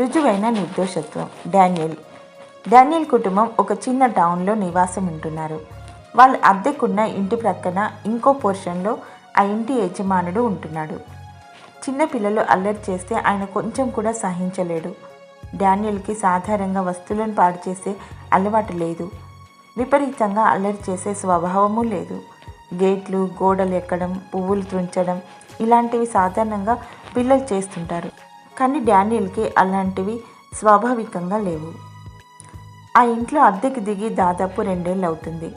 రుజువైన నిర్దోషత్వం. Daniel. Daniel కుటుంబం ఒక చిన్న టౌన్లో నివాసం ఉంటున్నారు. వాళ్ళు అద్దెకున్న ఇంటి ప్రక్కన ఇంకో పోర్షన్లో ఆ ఇంటి యజమానుడు ఉంటున్నాడు. చిన్న పిల్లలు అల్లరి చేస్తే ఆయన కొంచెం కూడా సహించలేడు. డానియల్కి సాధారణంగా వస్తువులను పాడు చేసే అలవాటు లేదు. విపరీతంగా అల్లరి చేసే స్వభావము లేదు. గేట్లు గోడలు ఎక్కడం పువ్వులు త్రుంచడం ఇలాంటివి సాధారణంగా పిల్లలు చేస్తుంటారు. కానీ డానియల్కి అలాంటివి స్వాభావికంగా లేవు. ఆ ఇంట్లో అద్దెకి దిగి దాదాపు రెండేళ్ళు అవుతుంది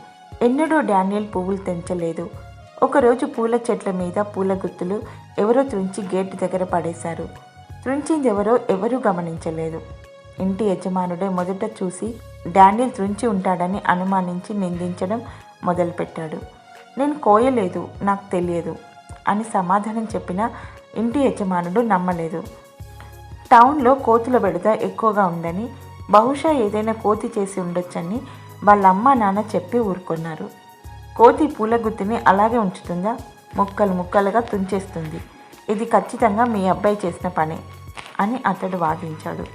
ఎన్నడూ డానియల్ పువ్వులు తెంచలేదు. ఒకరోజు పూల చెట్ల మీద పూల గుత్తులు ఎవరో త్రుంచి గేటు దగ్గర పడేశారు. త్రుంచింది ఎవరో ఎవరూ గమనించలేదు. ఇంటి యజమానుడే మొదట చూసి డానియల్ త్రుంచి ఉంటాడని అనుమానించి నిందించడం మొదలుపెట్టాడు. నేను కోయలేదు నాకు తెలియదు అని సమాధానం చెప్పిన ఇంటి యజమానుడు నమ్మలేదు. టౌన్లో కోతుల బెడద ఎక్కువగా ఉందని బహుశా ఏదైనా కోతి చేసి ఉండొచ్చని వాళ్ళ అమ్మ నాన్న చెప్పి ఊరుకున్నారు. కోతి పూల గుత్తిని అలాగే ఉంచుతుందా? ముక్కలు ముక్కలుగా తుంచేస్తుంది. ఇది ఖచ్చితంగా మీ అబ్బాయి చేసిన పనే అని అతడు వాదించాడు.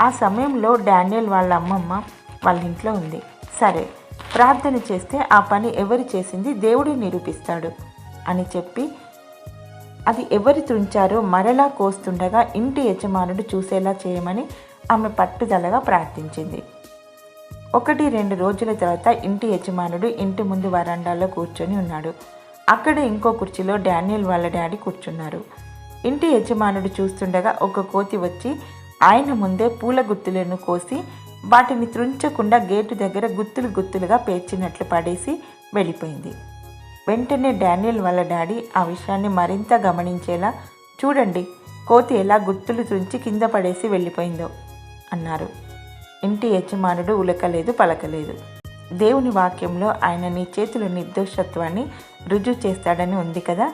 ఆ సమయంలో డానియల్ వాళ్ళ అమ్మమ్మ వాళ్ళ ఇంట్లో ఉంది. సరే ప్రార్థన చేస్తే ఆ పని ఎవరు చేసింది దేవుడు నిరూపిస్తాడు అని చెప్పి అది ఎవరు తుంచారో మరలా కోస్తుండగా ఇంటి యజమానుడు చూసేలా చేయమని ఆమె పట్టుదలగా ప్రార్థించింది. ఒకటి రెండు రోజుల తర్వాత ఇంటి యజమానుడు ఇంటి ముందు వరండాలో కూర్చొని ఉన్నాడు. అక్కడ ఇంకో కుర్చీలో డానియల్ వాళ్ళ డాడీ కూర్చున్నారు. ఇంటి యజమానుడు చూస్తుండగా ఒక కోతి వచ్చి ఆయన ముందే పూల గుత్తులను కోసి వాటిని త్రుంచకుండా గేటు దగ్గర గుత్తులు గుత్తులుగా పేర్చినట్లు పడేసి వెళ్ళిపోయింది. వెంటనే డానియల్ వాళ్ళ డాడీ ఆ విషయాన్ని మరింత గమనించేలా చూడండి కోతి ఎలా గుత్తులు తుంచి కింద పడేసి వెళ్ళిపోయిందో అన్నారు. ఇంటి యజమానుడు ఉలకలేదు పలకలేదు. దేవుని వాక్యంలో ఆయన నీ చేతుల నిర్దోషత్వాన్ని రుజువు చేస్తాడని ఉంది కదా